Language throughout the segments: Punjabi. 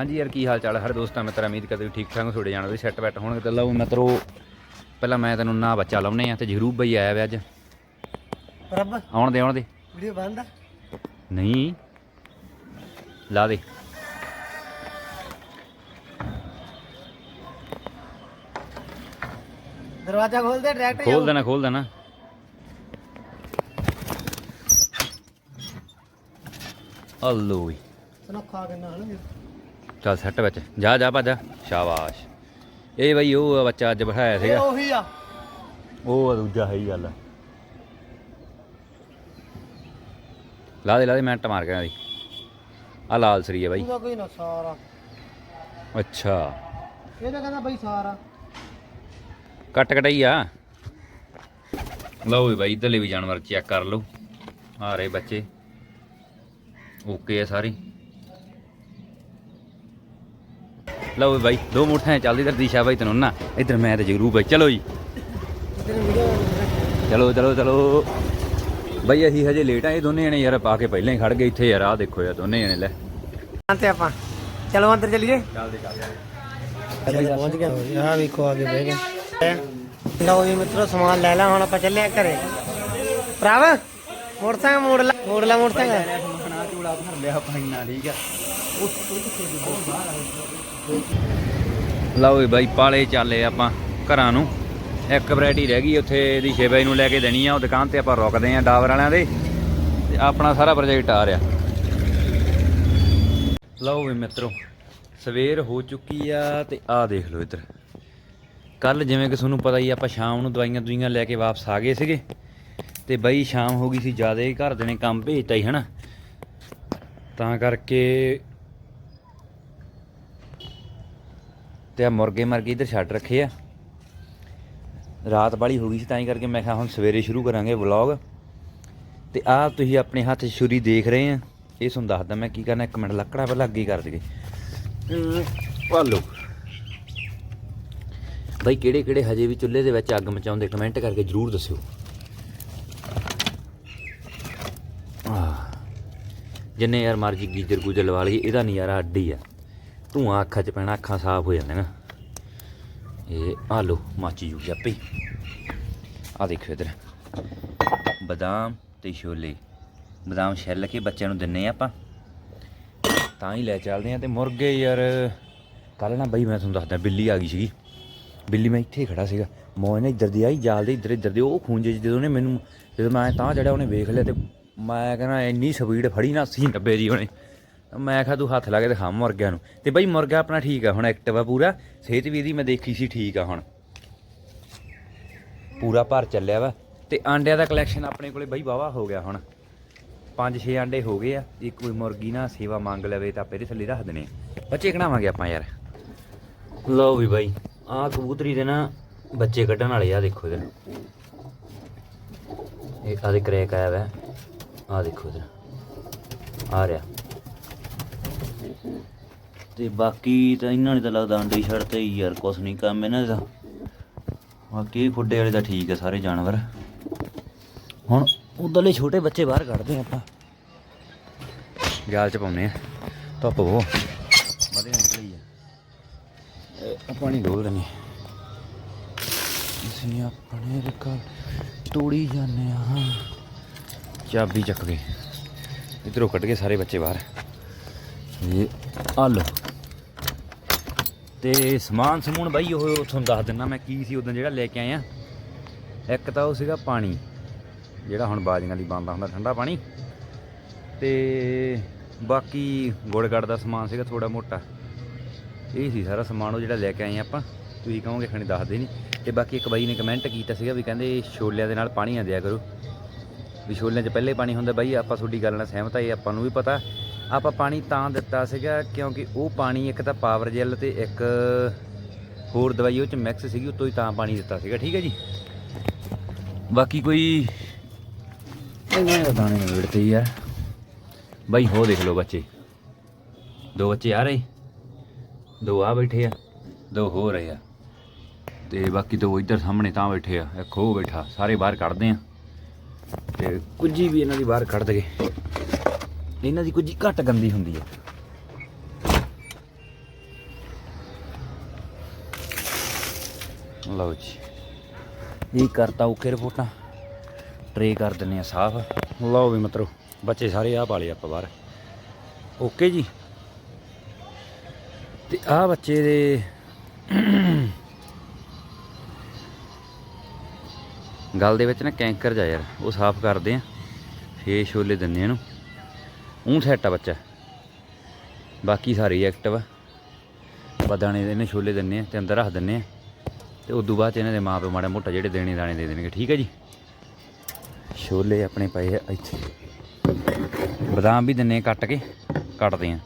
ਹਾਂਜੀ ਯਾਰ ਕੀ ਹਾਲ ਚਾਲ? ਹਰ ਦੋਸਤਾਂ ਮਿੱਤਰ ਉਮੀਦ ਕਰਦੇ ਵੀ ਠੀਕ ਠਾਕ ਤੁਹਾਡੇ ਜਾਣ ਵੀ ਸੈੱਟ ਬੈਟ ਹੋਣਗੇ ਤੇ ਲਓ ਮਿੱਤਰੋ ਪਹਿਲਾਂ ਮੈਂ ਤੈਨੂੰ ਨਾ ਬੱਚਾ ਲਾਉਨੇ ਆ ਤੇ ਜਗਰੂਪ ਬਈ ਆਇਆ ਵੇ ਅੱਜ। ਰੱਬ ਆਉਣ ਦੇ ਆਉਣ ਦੇ। ਵੀਡੀਓ ਬੰਦ ਨਹੀਂ। ਲਾ ਦੇ। ਦਰਵਾਜ਼ਾ ਖੋਲ ਦੇ ਡਾਇਰੈਕਟ ਖੋਲ ਦੇਣਾ ਖੋਲ ਦੇਣਾ। ਹਲੋ ਵੀ ਸੁਣਾ ਖਾ ਕੇ ਨਾਲ ਵੀ ਚੱਲ ਸੈੱਟ ਵਿੱਚ। ਜਾ ਜਾ ਭੱਜ। ਸ਼ਾਬਾਸ਼। ਇਹ ਬਈ ਉਹ ਬੱਚਾ ਅੱਜ ਬਿਠਾਇਆ ਇਹ ਸੀਗਾ ਉਹੀ ਆ। ਉਹ ਆ ਦੂਜਾ ਹੈ ਹੀ ਗੱਲ ਲਾ ਦੇ ਲਾ ਦੇ ਮਿੰਟ ਮਾਰ ਕੇ ਦੀ ਆ ਲਾਲ ਸਰੀ ਹੈ ਬਾਈ। ਉਹਦਾ ਕੋਈ ਨਾ ਸਾਰਾ। ਅੱਛਾ। ਇਹ ਤਾਂ ਕਹਿੰਦਾ ਬਈ ਸਾਰਾ। ਕੱਟ ਕਟਾਈ ਆ। ਲਓ ਵੀ ਬਾਈ ਇਧਰਲੇ ਵੀ ਜਾਨਵਰ ਚੈੱਕ ਕਰ ਲਓ। ਆ ਰਹੇ ਬੱਚੇ। ਓਕੇ ਆ ਸਾਰੇ। ਲਓ ਬਾਈ ਦੋ ਮੁੱਠਾਂ ਚੱਲਦੀ ਇਧਰ ਦਿਸ਼ਾ ਬਾਈ ਤੈਨੂੰ ਨਾ। ਇਧਰ ਮੈਂ ਤੇ ਜਗਰੂ ਬਾਈ ਚਲੋ ਜੀ। ਚਲੋ ਚਲੋ ਚਲੋ। ਬਾਈ ਅਸੀਂ ਹਜੇ ਲੇਟ ਆ ਇਹ ਦੋਨੇ ਜਣੇ ਯਾਰ ਪਾ ਕੇ ਪਹਿਲਾਂ ਹੀ ਖੜ ਗਏ ਇੱਥੇ ਯਾਰ ਆ ਦੇਖੋ ਯਾਰ ਦੋਨੇ ਜਣੇ ਲੈ। ਤੇ ਆਪਾਂ। ਚਲੋ ਅੰਦਰ ਚੱਲੀਏ। ਚੱਲਦੇ ਚੱਲਦੇ। ਪਹੁੰਚ ਗਏ ਆ ਵੇਖੋ ਆਗੇ ਬਹਿ ਗਏ। ਲਓ ਜੀ ਮਿੱਤਰੋ ਸਮਾਨ ਲੈ ਲਾ ਹੁਣ ਆਪਾਂ ਚੱਲੇ ਆ ਘਰੇ। ਭਰਾਵ ਮੋਟਰਸਾਈਕਲ ਮੋੜ ਲਾ ਮੋੜ ਲਾ ਮੋਟਰਸਾਈਕਲ। ਚੂੜਾ ਭਰ ਲਿਆ ਪੈਣਾ ਠੀਕ ਆ। ਲਓ ਵੀ ਬਾਈ, ਪਾਲੇ ਚੱਲੇ ਆਪਾਂ ਘਰਾਂ ਨੂੰ। ਇੱਕ ਵੈਰਾਈਟੀ ਰਹਿ ਗਈ ਉੱਥੇ ਦੀ ਸ਼ੇਬਾਈ ਨੂੰ ਲੈ ਕੇ ਦੇਣੀ ਆ, ਉਹ ਦੁਕਾਨ ਤੇ ਆਪਾਂ ਰੁਕਦੇ ਆ ਡਾਵਰ ਵਾਲਿਆਂ ਦੇ। ਤੇ ਆਪਣਾ ਸਾਰਾ ਪ੍ਰੋਜੈਕਟ ਆ ਰਿਹਾ। ਲਓ ਵੀ ਮਿੱਤਰੋ, ਸਵੇਰ ਹੋ ਚੁੱਕੀ ਆ ਤੇ ਆ ਦੇਖ ਲਓ ਇੱਧਰ। ਕੱਲ ਜਿਵੇਂ ਕਿ ਤੁਹਾਨੂੰ ਪਤਾ ਹੀ ਆਪਾਂ ਸ਼ਾਮ ਨੂੰ ਦਵਾਈਆਂ ਦੁਈਆਂ ਲੈ ਕੇ ਵਾਪਸ ਆ ਗਏ ਸੀਗੇ। ਤੇ ਬਈ, ਸ਼ਾਮ ਹੋ ਗਈ ਸੀ, ਜ਼ਿਆਦਾ ਹੀ ਘਰ ਦੇ ਨੇ ਕੰਮ ਭੇਜਤਾ ਹੀ, ਹਨਾ। ਤਾਂ ਕਰਕੇ ਤੇ ਆ ਮੁਰਗੇ ਮਰਗੇ ਇੱਧਰ ਛੱਡ ਰੱਖੇ ਆ। ਰਾਤ ਵਾਲੀ ਹੋ ਗਈ ਸੀ ਤਾਂ ਹੀ ਕਰਕੇ ਮੈਂ ਕਿਹਾ ਹੁਣ ਸਵੇਰੇ ਸ਼ੁਰੂ ਕਰਾਂਗੇ ਵਲੌਗ। ਤੇ ਆ ਤੁਸੀਂ ਆਪਣੇ ਹੱਥ ਛੁਰੀ ਦੇਖ ਰਹੇ ਆ। ਇਹ ਤੁਹਾਨੂੰ ਦੱਸਦਾ ਮੈਂ ਕੀ ਕਰਨਾ ਇੱਕ ਮਿੰਟ ਲੱਕੜਾ ਪਹਿਲਾਂ ਅੱਗੇ ਕਰ ਦਈਏ। ਵਾਲੋ ਬਈ ਕਿਹੜੇ ਕਿਹੜੇ ਹਜੇ ਵੀ ਚੁੱਲ੍ਹੇ ਦੇ ਵਿੱਚ ਅੱਗ ਮਚਾਉਂਦੇ ਕਮੈਂਟ ਕਰਕੇ ਜਰੂਰ ਦੱਸਿਓ। ਜਿੰਨੇ ਯਾਰ ਮਰਜ਼ੀ ਗੀਜਰ ਗੁਜਰ ਲਵਾ ਲਈ ਇਹਦਾ ਨਜ਼ਾਰਾ ਅੱਡ ਆ। ਧੂਆਂ ਅੱਖਾਂ 'ਚ ਪੈਣਾ, ਅੱਖਾਂ ਸਾਫ਼ ਹੋ ਜਾਂਦੀਆਂ ਇਹ ਆ ਲੋ ਮਾਚੀ ਜੂ ਜਾਪੇ ਆ ਦੇਖੋ ਇਧਰ। ਬਦਾਮ ਤੇ ਛੋਲੇ। ਬਦਾਮ ਛਿੱਲ ਕੇ ਬੱਚਿਆਂ ਨੂੰ ਦਿੰਨੇ ਆ ਆਪਾਂ। ਤਾਂ ਹੀ ਲੈ ਚੱਲਦੇ ਆ ਤੇ ਮੁਰਗੇ ਯਾਰ। ਕੱਲ ਨਾ ਬਈ, ਮੈਂ ਤੁਹਾਨੂੰ ਦੱਸਦਾ, ਬਿੱਲੀ ਆ ਗਈ ਸੀਗੀ। ਬਿੱਲੀ ਮੈਂ ਇੱਥੇ ਹੀ ਖੜਾ ਸੀਗਾ। ਮੋਹ ਨੇ ਇੱਧਰ ਦੀ ਆਈ, ਜਾਲ ਦੇ ਇੱਧਰ ਇੱਧਰ ਦੇ, ਉਹ ਖੂੰਜੇ ਜਦੋਂ ਉਹਨੇ ਮੈਨੂੰ ਜਦੋਂ ਮੈਂ ਤਾਂ ਚੜਿਆ ਉਹਨੇ ਵੇਖ ਲਿਆ ਤੇ ਮੈਂ ਕਹਿੰਦਾ, ਇੰਨੀ ਸਪੀਡ ਫੜੀ ਨਾ 80 90 ਦੀ ਉਹਨੇ। ਮੈਂ ਕਿਹਾ ਤੂੰ ਹੱਥ ਲਾ ਕੇ ਦਿਖਾ ਮੁਰਗਿਆਂ ਨੂੰ। ਤੇ ਬਈ ਮੁਰਗਾ ਆਪਣਾ ਠੀਕ ਆ, ਹੁਣ ਐਕਟਿਵ ਆ ਪੂਰਾ। ਸਿਹਤ ਵੀ ਇਹਦੀ ਮੈਂ ਦੇਖੀ ਸੀ ਠੀਕ ਆ ਹੁਣ। ਪੂਰਾ ਭਰ ਚੱਲਿਆ ਵਾ। ਤੇ ਆਂਡਿਆਂ ਦਾ ਕਲੈਕਸ਼ਨ ਆਪਣੇ ਕੋਲੇ ਬਈ ਵਾਵਾ ਹੋ ਗਿਆ ਹੁਣ। 5-6 ਆਂਡੇ ਹੋ ਗਏ ਆ। ਇੱਕ ਕੋਈ ਮੁਰਗੀ ਨਾ ਸੇਵਾ ਮੰਗ ਲਵੇ ਤਾਂ ਆਪੇ ਦੇ ਥੱਲੇ ਰੱਖ ਦਨੇ ਬੱਚੇ ਕਢਾਵਾਂਗੇ ਆਪਾਂ ਯਾਰ। ਲਓ ਵੀ ਬਾਈ, ਆਹ ਕਬੂਤਰੀ ਦੇ ਨਾ ਬੱਚੇ ਕੱਢਣ ਵਾਲੇ ਆ, ਦੇਖੋ ਇਧਰ ਇਹ ਆਦੇ ਕਰੈਕ ਆਇਆ ਵਾ। ਆ ਦੇਖੋ ਇਧਰ। ਆ ਰਿਹਾ। ਤੇ ਬਾਕੀ ਤਾਂ ਇਹਨਾਂ ਨੇ ਤਾਂ ਲੱਗਦਾ ਅੰਡੇ ਹੀ ਛੱਡਤੇ ਹੀ ਯਾਰ, ਕੁਛ ਨਹੀਂ ਕੰਮ ਇਹਨਾਂ ਦਾ। ਬਾਕੀ ਇਹ ਖੁੱਡੇ ਵਾਲੇ ਤਾਂ ਠੀਕ ਆ ਸਾਰੇ ਜਾਨਵਰ। ਹੁਣ ਉਧਰਲੇ ਛੋਟੇ ਬੱਚੇ ਬਾਹਰ ਕੱਢਦੇ ਆਪਾਂ। ਜਾਲ ਚ ਪਾਉਨੇ ਆ ਧੁੱਪ ਉਹ ਵਧੀਆ ਨਿਕਲੀ ਆ। ਪਾਣੀ ਡੋਲ ਦਨੇ ਅਸੀਂ ਆਪਣੇ ਰਕਾ ਤੋੜੀ ਜਾਂਦੇ ਆ ਚਾਬੀ ਚੱਕ ਕੇ। ਇਧਰੋਂ ਕੱਢ ਕੇ ਸਾਰੇ ਬੱਚੇ ਬਾਹਰ। ਇਹ ਆ ਲੋ ਤੇ ਸਮਾਨ ਸਮੂਨ ਬਾਈ, ਉਹ ਤੁਹਾਨੂੰ ਦੱਸ ਦਿੰਦਾ ਮੈਂ ਕੀ ਸੀ ਉਦੋਂ ਜਿਹੜਾ ਲੈ ਕੇ ਆਇਆ ਇੱਕ ਤਾਂ ਉਹ ਸੀਗਾ ਪਾਣੀ, ਜਿਹੜਾ ਹੁਣ ਬਾਜੀਆਂ ਲਈ ਬੰਦਾ ਹੁੰਦਾ ਠੰਡਾ ਪਾਣੀ। ਤੇ ਬਾਕੀ ਗੁੜ ਗੜ ਦਾ ਸਮਾਨ ਸੀਗਾ ਥੋੜਾ ਮੋਟਾ। ਇਹ ਸੀ ਸਾਰਾ ਸਮਾਨ ਉਹ ਜਿਹੜਾ ਲੈ ਕੇ ਆਏ ਆਪਾਂ। ਤੁਸੀਂ ਕਹੋਗੇ ਖਣੀ ਦੱਸਦੇ ਨਹੀਂ ਤੇ ਬਾਕੀ ਇੱਕ ਬਾਈ ਨੇ ਕਮੈਂਟ ਕੀਤਾ ਸੀਗਾ ਵੀ ਕਹਿੰਦੇ ਛੋਲਿਆਂ ਦੇ ਨਾਲ ਪਾਣੀ ਨਾ ਦਿਆ ਕਰੋ। ਵੀ ਛੋਲਿਆਂ 'ਚ ਪਹਿਲੇ ਪਾਣੀ ਹੁੰਦਾ ਬਾਈ, ਆਪਾਂ ਤੁਹਾਡੀ ਗੱਲ ਨਾਲ ਸਹਿਮਤ ਆ, ਇਹ ਆਪਾਂ ਨੂੰ ਵੀ ਪਤਾ। ਆਪਾਂ ਪਾਣੀ ਤਾਂ ਦਿੱਤਾ ਸੀਗਾ ਕਿਉਂਕਿ ਉਹ ਪਾਣੀ ਇੱਕ ਤਾਂ ਪਾਵਰ ਜੈਲ ਤੇ ਇੱਕ ਹੋਰ ਦਵਾਈ ਉਹ 'ਚ ਮਿਕਸ ਸੀਗੀ, ਉਤੋਂ ਹੀ ਤਾਂ ਪਾਣੀ ਦਿੱਤਾ ਸੀਗਾ, ਠੀਕ ਹੈ ਜੀ? ਬਾਕੀ ਕੋਈ ਇਹਨਾਂ ਦਾ ਦਾਣੇ ਨਵੇੜਤੇ ਯਾਰ ਬਾਈ, ਹੋ ਦੇਖ ਲਓ ਬੱਚੇ। ਦੋ ਬੱਚੇ ਆ ਰਹੇ। ਦੋ ਆ ਬੈਠੇ ਆ, ਦੋ ਹੋ ਰਹੇ ਆ। ਤੇ ਬਾਕੀ ਦੋ ਇੱਧਰ ਸਾਹਮਣੇ ਤਾਂ ਬੈਠੇ ਆ, ਇੱਕ ਹੋ ਬੈਠਾ, ਸਾਰੇ ਬਾਹਰ ਕੱਢਦੇ ਆ। ਤੇ ਕੁੱਜੀ ਵੀ ਇਹਨਾਂ ਦੀ ਬਾਹਰ ਕੱਢ ਦਗੇ ਇਹਨਾਂ ਦੀ ਕੁਝ ਘੱਟ ਗੰਦੀ ਹੁੰਦੀ ਹੈ। ਲਓ ਜੀ। ਇਹ ਕਰਤਾ ਓਕੇ ਰਿਪੋਰਟਾਂ। ਟਰੇ ਕਰ ਦਿੰਨੇ ਆ ਸਾਫ਼। ਲਓ ਵੀ ਮਤਰੋ, ਬੱਚੇ ਸਾਰੇ ਆ ਪਾਲੇ ਆਪਾਂ ਬਾਹਰ। ਓਕੇ ਜੀ। ਤੇ ਆ ਬੱਚੇ ਦੇ ਗਲ ਦੇ ਵਿੱਚ ਨਾ ਕੈਂਕਰ ਜਾ ਯਾਰ, ਉਹ ਸਾਫ਼ ਕਰਦੇ ਆ। ਫੇਸ ਛੋਲੇ ਦਿੰਨੇ ਇਹਨੂੰ। ਉਹ ਸੈੱਟ ਆ ਬੱਚਾ। ਬਾਕੀ ਸਾਰੇ ਐਕਟਿਵ ਆ। ਬਦਾਣੇ ਦੇ ਇਹਨੇ ਛੋਲੇ ਦਿੰਨੇ ਆ ਤੇ ਅੰਦਰ ਰੱਖ ਦਿੰਨੇ ਆ। ਤੇ ਤੋਂ ਬਾਅਦ 'ਚ ਇਹਨਾਂ ਦੇ ਮਾਪੇ ਮਾੜਾ ਮੋਟਾ ਜਿਹੜੇ ਦੇਣੇ ਦਾਣੇ ਦੇ ਦੇਣਗੇ, ਠੀਕ ਹੈ ਜੀ? ਛੋਲੇ ਆਪਣੇ ਪਏ ਆ ਇੱਥੇ। ਬਦਾਮ ਵੀ ਦਿੰਨੇ ਆ ਕੱਟ ਕੇ, ਕੱਟਦੇ ਆ।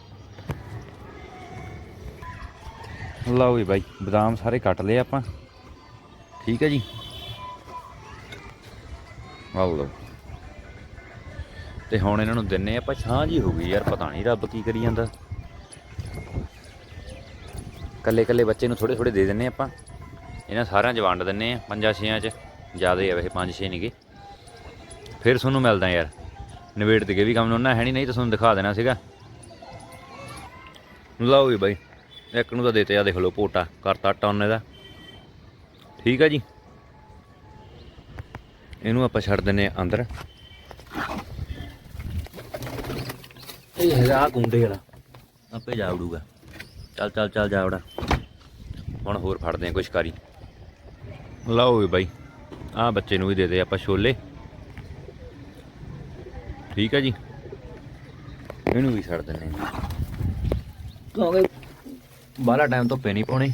ਲਓ ਜੀ ਬਾਈ, ਬਦਾਮ ਸਾਰੇ ਕੱਟ ਲਏ ਆਪਾਂ। ਠੀਕ ਹੈ ਜੀ? ਆਓ ਲਓ। ਤੇ ਹੁਣ ਇਹਨਾਂ ਨੂੰ ਦਿੰਨੇ ਆਪਾਂ ਛਾਂ ਜੀ ਹੋ ਗਈ ਯਾਰ, ਪਤਾ ਨਹੀਂ ਰੱਬ ਕੀ ਕਰੀ ਜਾਂਦਾ। ਕੱਲੇ ਕੱਲੇ ਬੱਚੇ ਨੂੰ ਥੋੜੇ ਥੋੜੇ ਦੇ ਦਿੰਨੇ ਆਪਾਂ। ਇਹਨਾਂ ਸਾਰਿਆਂ 'ਚ ਵੰਡ ਦਿੰਨੇ ਆ, ਪੰਜਾਂ ਛੇਆਂ 'ਚ, ਜ਼ਿਆਦਾ ਆ ਵੈਸੇ ਪੰਜ ਛੇ ਨਹੀਂਗੇ ਫਿਰ ਤੁਹਾਨੂੰ ਮਿਲਦਾ ਯਾਰ ਨਵੇੜ ਤੇ ਵੀ ਕੰਮ ਉਹਨਾਂ ਹੈ ਨਹੀਂ ਨਹੀਂ ਤਾਂ ਤੁਹਾਨੂੰ ਦਿਖਾ ਦੇਣਾ ਸੀਗਾ। ਲਓ ਵੀ ਬਾਈ, ਇੱਕ ਨੂੰ ਤਾਂ ਦੇਤੇ ਆ ਦੇਖ ਲਓ ਪੋਟਾ, ਕਰਤਾ ਟੌਨ ਦਾ। ਠੀਕ ਆ ਜੀ। ਇਹਨੂੰ ਆਪਾਂ ਛੱਡ ਦਿੰਨੇ ਆ ਅੰਦਰ। ਇਹ ਹੈਗਾ ਗੁੰਡੇ ਵਾਲਾ। ਆਪੇ ਜਾ ਉੜੂਗਾ ਚੱਲ ਚੱਲ ਚੱਲ ਜਾ ਉੜਾ ਹੁਣ ਹੋਰ ਫੜਦੇ ਆ ਕੁਛ ਕਾਰੀ ਲਓ ਵੀ ਬਾਈ ਆਹ ਬੱਚੇ ਨੂੰ ਵੀ ਦੇ ਦੇ ਆਪਾਂ ਛੋਲੇ। ਠੀਕ ਆ ਜੀ। ਇਹਨੂੰ ਵੀ ਛੱਡ ਦਿੰਨੇ ਆ ਕਿਉਂਕਿ ਬਾਹਲਾ ਟਾਈਮ ਧੁੱਪੇ ਨਹੀਂ ਪਾਉਣੇ।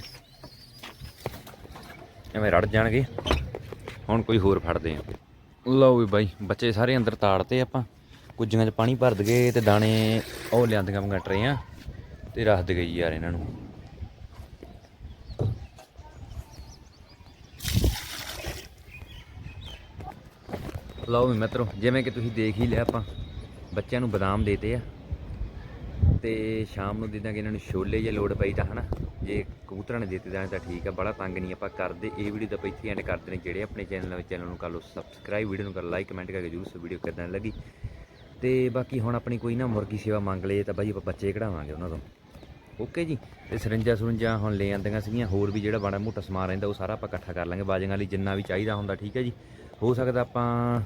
ਐਵੇਂ ਰੜ ਜਾਣਗੇ। ਹੁਣ ਕੋਈ ਹੋਰ ਫੜਦੇ ਆ ਲਓ ਵੀ ਬਾਈ ਬੱਚੇ ਸਾਰੇ ਅੰਦਰ ਤਾੜਤੇ ਆਪਾਂ। ਕੁੱਜੀਆਂ 'ਚ ਪਾਣੀ ਭਰ ਦਗੇ ਤੇ ਦਾਣੇ ਉਹ ਲਿਆਂਦੀਆਂ ਮੰਗਾ ਟਰੇਆਂ ਤੇ ਰੱਖ ਦੇ ਗਈ ਯਾਰ ਇਹਨਾਂ ਨੂੰ। ਲਓ ਵੀ ਮਿੱਤਰੋ, ਜਿਵੇਂ ਕਿ ਤੁਸੀਂ ਦੇਖ ਹੀ ਲਿਆ ਆਪਾਂ, ਬੱਚਿਆਂ ਨੂੰ ਬਦਾਮ ਦੇਤੇ ਆ। ਤੇ ਸ਼ਾਮ ਨੂੰ ਦੇ ਦਾਂਗੇ ਇਹਨਾਂ ਨੂੰ ਛੋਲੇ ਜੇ ਲੋੜ ਪਈ ਤਾਂ ਹਨਾ, ਜੇ ਕਬੂਤਰਾਂ ਨੇ ਦਿੱਤੇ ਜਾਣ ਤਾਂ ਠੀਕ ਆ, ਬੜਾ ਤੰਗ ਨਹੀਂ ਆਪਾਂ ਕਰਦੇ, ਇਹ ਵੀਡੀਓ ਤਾਂ ਆਪਾਂ ਇੱਥੇ ਐਂਡ ਕਰਦੇ ਨੇ ਜਿਹੜੇ ਆਪਣੇ ਚੈਨਲ ਵਿੱਚ ਚੈਨਲ ਨੂੰ ਕਰ ਲਓ ਸਬਸਕ੍ਰਾਈਬ ਵੀਡੀਓ ਨੂੰ ਕਰ ਲਾਈਕ ਕਮੈਂਟ ਕਰਕੇ ਜਰੂਰ ਸੋ ਵੀਡੀਓ ਕਿਦਾਂ ਲੱਗੀ। ਤੇ ਬਾਕੀ ਹੁਣ ਆਪਣੀ ਕੋਈ ਨਾ ਮੁਰਗੀ ਸੇਵਾ ਮੰਗ ਲਏ, ਤਾਂ ਬਾਈ ਆਪਾਂ ਬੱਚੇ ਕਢਾਵਾਂਗੇ ਉਹਨਾਂ ਤੋਂ। ਓਕੇ ਜੀ? ਤੇ ਸਰਿੰਜਾਂ ਸੁਰਿੰਜਾਂ ਹੁਣ ਲੈ ਆਂਦੀਆਂ ਸੀਗੀਆਂ, ਹੋਰ ਵੀ ਜਿਹੜਾ ਬੜਾ ਮੋਟਾ ਸਮਾਨ ਰਹਿੰਦਾ ਉਹ ਸਾਰਾ ਆਪਾਂ ਇਕੱਠਾ ਕਰ ਲਾਂਗੇ, ਬਾਜੀਆਂ ਲਈ ਜਿੰਨਾ ਵੀ ਚਾਹੀਦਾ ਹੁੰਦਾ, ਠੀਕ ਹੈ ਜੀ? ਹੋ ਸਕਦਾ ਆਪਾਂ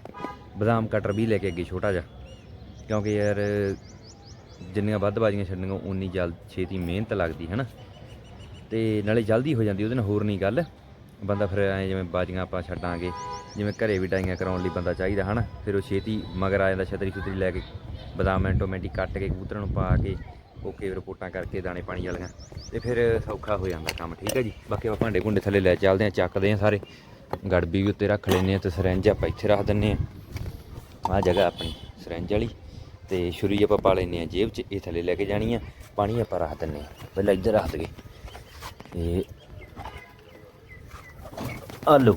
ਬਦਾਮ ਕਟਰ ਵੀ ਲੈ ਕੇ ਅੱਗੇ ਛੋਟਾ ਜਿਹਾ, ਕਿਉਂਕਿ ਯਾਰ ਜਿੰਨੀਆਂ ਵੱਧ ਬਾਜੀਆਂ ਛੱਡਣੀਆਂ, ਉਨੀ ਜਲਦ ਛੇਤੀ ਮਿਹਨਤ ਲੱਗਦੀ ਹੈ ਨਾ ਤੇ ਨਾਲੇ ਜਲਦੀ ਹੋ ਜਾਂਦੀ, ਉਹਦੇ ਨਾਲ ਹੋਰ ਨਹੀਂ ਗੱਲ। ਬੰਦਾ ਫਿਰ ਐ ਜਿਵੇਂ ਬਾਜੀਆਂ ਆਪਾਂ ਛੱਡਾਂਗੇ, ਜਿਵੇਂ ਘਰੇ ਵੀ ਡਾਈਆਂ ਕਰਾਉਣ ਲਈ ਬੰਦਾ ਚਾਹੀਦਾ, ਹਨਾ? ਫਿਰ ਉਹ ਛੇਤੀ ਮਗਰ ਆ ਜਾਂਦਾ, ਛਤਰੀ ਛੁਤਰੀ ਲੈ ਕੇ, ਬਦਾਮ ਮਿੰਟੋ ਕੱਟ ਕੇ, ਕਬੂਤਰਾਂ ਨੂੰ ਪਾ ਕੇ ਓਕੇ ਰਿਪੋਰਟਾਂ ਕਰਕੇ ਦਾਣੇ ਪਾਣੀ ਵਾਲੀਆਂ, ਤੇ ਫਿਰ ਸੌਖਾ ਹੋ ਜਾਂਦਾ ਕੰਮ, ਠੀਕ ਹੈ ਜੀ? ਬਾਕੀ ਆਪਾਂ ਭਾਂਡੇ ਭੁੰਡੇ ਥੱਲੇ ਲੈ ਚੱਲਦੇ ਆ ਚੱਕਦੇ ਆ ਸਾਰੇ, ਗੜਬੀ ਵੀ ਉੱਤੇ ਰੱਖ ਲੈਨੇ ਆ ਤੇ ਸਰੰਜ ਆਪਾਂ ਇੱਥੇ ਰੱਖ ਦਿੰਨੇ ਆ ਆਹ ਜਗ੍ਹਾ ਆਪਣੀ ਸਰੰਜ ਵਾਲੀ, ਤੇ ਛੁਰੀ ਆਪਾਂ ਪਾ ਲੈਨੇ ਆ ਜੇਬ 'ਚ, ਇਹ ਥੱਲੇ ਲੈ ਕੇ ਜਾਣੀ ਆ, ਪਾਣੀ ਆਪਾਂ ਰੱਖ ਦਿੰਨੇ ਆ ਪਹਿਲਾਂ ਇੱਧਰ ਰੱਖ ਦਈਏ। ਇਹ ਆਲੂ।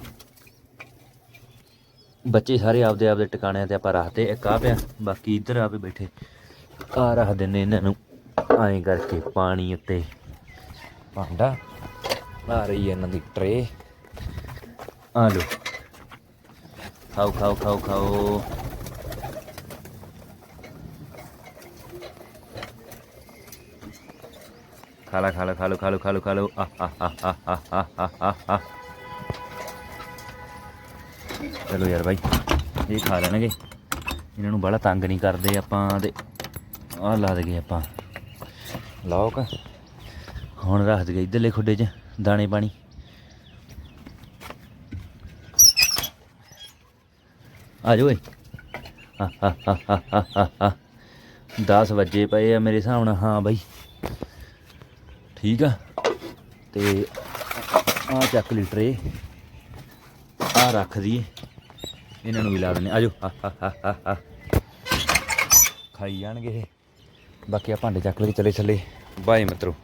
ਬੱਚੇ ਸਾਰੇ ਆਪਦੇ ਆਪਦੇ ਟਿਕਾਣਿਆਂ ਤੇ ਆਪਾਂ ਰੱਖਦੇ ਇੱਕ ਆ ਪਿਆ, ਬਾਕੀ ਇੱਧਰ ਆ ਵੀ ਬੈਠੇ। ਆ ਰੱਖ ਦਿੰਨੇ ਇਹਨਾਂ ਨੂੰ, ਐਂ ਕਰਕੇ ਪਾਣੀ ਉੱਤੇ ਭਾਂਡਾ ਆ ਰਹੀ ਹੈ ਇਹਨਾਂ ਦੀ ਟਰੇ ਆਲੂ। ਖਾਓ ਖਾਓ ਖਾਓ ਖਾਓ। ਖਾਲਾ ਖਾਲਾ ਖਾਲੋ ਖਾਲੋ ਖਾਲੋ ਖਾਲੋ ਆ ਆ ਆ ਆ ਆ ਆ ਆ ਚਲੋ ਯਾਰ ਬਾਈ, ਇਹ ਖਾ ਲੈਣਗੇ। ਇਹਨਾਂ ਨੂੰ ਬੜਾ ਤੰਗ ਨਹੀਂ ਕਰਦੇ ਆਪਾਂ ਤੇ ਆਹ ਲਾ ਦਗੇ ਆਪਾਂ। ਲੌਕ ਹੁਣ ਰੱਖ ਦਗੇ ਇਧਰਲੇ ਖੁੱਡੇ 'ਚ ਦਾਣੇ ਪਾਣੀ। ਆ ਜਾਓ ਓਏ। 10 ਵਜੇ ਪਏ ਆ ਮੇਰੇ ਹਿਸਾਬ ਨਾਲ। ਹਾਂ ਬਾਈ। ਠੀਕ ਆ। ਤੇ ਆ ਚੱਕ ਲੀਟਰ ਇਹ। ਆ ਰੱਖ ਦਈਏ। ਇਹਨਾਂ ਨੂੰ ਵੀ ਲਾ ਦਿੰਦੇ ਆਜੋ। ਆ ਆ ਆ ਖਾਈ ਜਾਣਗੇ ਇਹ। ਬਾਕੀ ਆ ਭਾਂਡੇ ਚੱਕ ਲੈ ਕੇ ਚਲੇ, ਚੱਲੇ। ਬਾਏ ਮਿੱਤਰੋ।